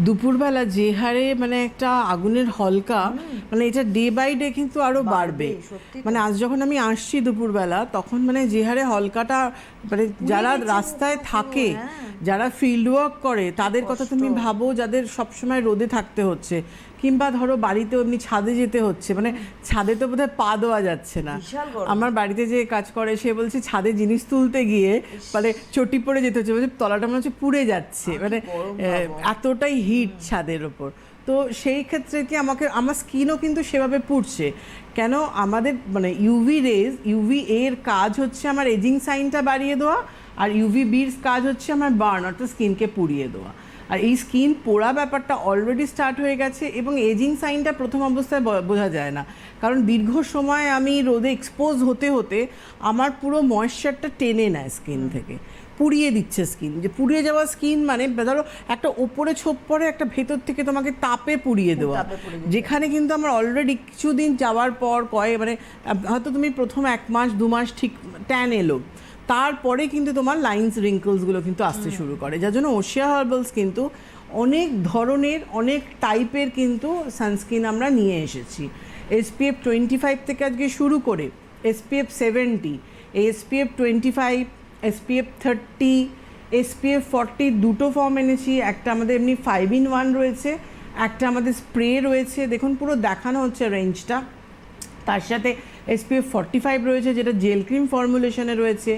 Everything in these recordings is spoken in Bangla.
দুপুরবেলা যে হারে মানে একটা আগুনের হলকা মানে এটা ডে বাই ডে কিন্তু আরও বাড়বে মানে আজ যখন আমি আসছি দুপুরবেলা তখন মানে যে হারে হলকাটা মানে যারা রাস্তায় থাকে যারা ফিল্ড ওয়ার্ক করে তাদের কথা তুমি ভাবো যাদের সবসময় রোদে থাকতে হচ্ছে। কিংবা ধরো বাড়িতে এমনি ছাদে যেতে হচ্ছে মানে ছাদে তো বোধহয় পা দেওয়া যাচ্ছে না। আমার বাড়িতে যে কাজ করে সে বলছে ছাদে জিনিস তুলতে গিয়ে মানে চটি পড়ে যেতে হচ্ছে বলছে তলাটা মনে হচ্ছে পুড়ে যাচ্ছে মানে এতটাই হিট ছাদের ওপর। তো সেই ক্ষেত্রে কি আমাকে আমার স্কিনও কিন্তু সেভাবে পুড়ছে। কেন আমাদের মানে ইউভি রেজ ইউভি এর কাজ হচ্ছে আমার এজিং সাইনটা বাড়িয়ে দেওয়া আর ইউভি বির কাজ হচ্ছে আমার বার্ন অর্থাৎ স্কিনকে পুড়িয়ে দেওয়া। আর এই স্কিন পোড়া ব্যাপারটা অলরেডি স্টার্ট হয়ে গেছে এবং এজিং সাইনটা প্রথম অবস্থায় বোঝা যায় না। কারণ দীর্ঘ সময় আমি রোদে এক্সপোজ হতে হতে আমার পুরো ময়েশ্চারটা টেনে নেয় স্কিন থেকে। পুড়িয়ে দিচ্ছে স্কিন যে পুড়িয়ে যাওয়া স্কিন মানে ধরো একটা ওপরে ছোপ পরে একটা ভেতর থেকে তোমাকে তাপে পুড়িয়ে দেওয়া। যেখানে কিন্তু আমার অলরেডি কিছুদিন যাওয়ার পর কয়ে মানে হয়তো তুমি প্রথম এক মাস দু মাস ঠিক ট্যান এলো। তারপরে কিন্তু তোমার লাইন্স রিঙ্কলসগুলো কিন্তু আসতে শুরু করে। যার জন্য ওশিয়া হার্বালস কিন্তু অনেক ধরনের অনেক টাইপের কিন্তু সানস্ক্রিন আমরা নিয়ে এসেছি। এসপিএফ টোয়েন্টি ফাইভ থেকে আজকে শুরু করে SPF seventy SPF twenty five SPF thirty SPF forty দুটো ফর্ম এনেছি। একটা আমাদের এমনি ফাইভ ইন ওয়ান রয়েছে একটা আমাদের স্প্রে রয়েছে। দেখুন পুরো দেখানো হচ্ছে রেঞ্জটা তার সাথে এসপিএফ ফর্টি ফাইভ রয়েছে, যেটা জেল ক্রিম ফর্মুলেশনে রয়েছে।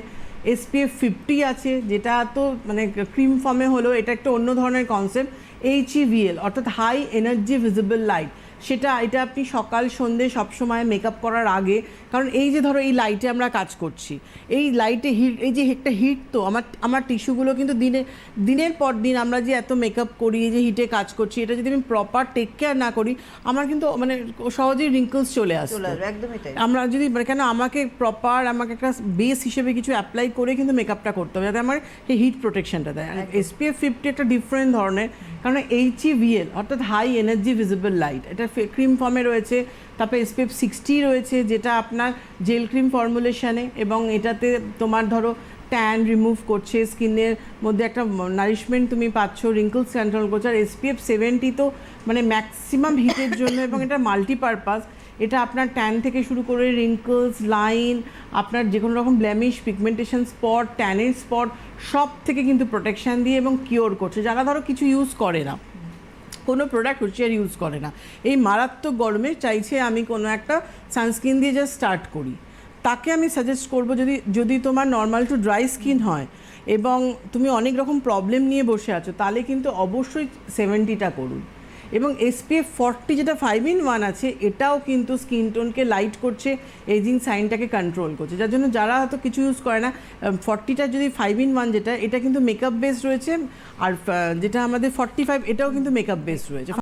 এসপিএফ ফিফটি আছে, যেটা তো মানে ক্রিম ফর্মে হলো এটা একটা অন্য ধরনের কনসেপ্ট এইচ ইভিএল অর্থাৎ হাই এনার্জি ভিজিবল লাইট সেটা এটা আপনি সকাল সন্ধে সবসময় মেকআপ করার আগে কারণ এই যে ধরো এই লাইটে আমরা কাজ করছি এই লাইটে হিট এই যে একটা হিট তো আমার আমার টিস্যুগুলো কিন্তু দিনে দিনের পর দিন আমরা যে এত মেকআপ করি এই যে হিটে কাজ করছি এটা যদি আমি প্রপার টেক কেয়ার না করি আমার কিন্তু মানে সহজেই রিঙ্কলস চলে আসে একদমই তাই। আমরা যদি মানে কেন আমাকে প্রপার আমাকে একটা বেস হিসেবে কিছু অ্যাপ্লাই করে কিন্তু মেকআপটা করতে হবে যাতে আমার সেই হিট প্রোটেকশনটা দেয়। আর এসপিএফ ফিফটি একটা ডিফারেন্ট ধরনের কারণ এইচ এইচইভিএল অর্থাৎ হাই এনার্জি ভিজিবল লাইট এটা ক্রিম ফর্মে রয়েছে, তারপরে এসপিএফ সিক্সটি রয়েছে, যেটা আপনার জেল ক্রিম ফর্মুলেশনে এবং এটাতে তোমার ধরো ট্যান রিমুভ করছে, স্কিনের মধ্যে একটা নারিশমেন্ট তুমি পাচ্ছ রিঙ্কলস কন্ট্রোল করছে, আর এসপিএফ সেভেন্টি তো মানে ম্যাক্সিমাম হিটের জন্য এবং এটা মাল্টিপারপাস এটা আপনার ট্যান থেকে শুরু করে রিঙ্কলস লাইন আপনার যে কোনো রকম ব্ল্যামিশ পিগমেন্টেশন স্পট ট্যানের স্পট সব থেকে কিন্তু প্রোটেকশন দিয়ে এবং কিওর করছে, যারা ধরো কিছু ইউজ করে না। কোনো প্রোডাক্ট রুচিয়ার ইউজ করে না। এই মারাত্মক গরমে চাইছে আমি কোনো একটা সানস্ক্রিন দিয়ে জাস্ট স্টার্ট করি। তাকে আমি সাজেস্ট করব যদি যদি তোমার নর্মাল টু ড্রাই স্কিন হয় এবং তুমি অনেক রকম প্রবলেম নিয়ে বসে আছো, তাহলে কিন্তু অবশ্যই সেভেন্টিটা করুন। এবং এসপিএফ ফর্টি যেটা ফাইভ ইন ওয়ান আছে, এটাও কিন্তু স্কিন টোনকে লাইট করছে এজিং সাইনটাকে কন্ট্রোল করছে। যার জন্য যারা হয়তো কিছু ইউজ করে না ফর্টিটা যদি ফাইভ ইন ওয়ান যেটা, এটা কিন্তু মেকআপ বেস রয়েছে, আর যেটা আমাদের ফর্টি ফাইভ এটাও কিন্তু মেকআপ বেস রয়েছে।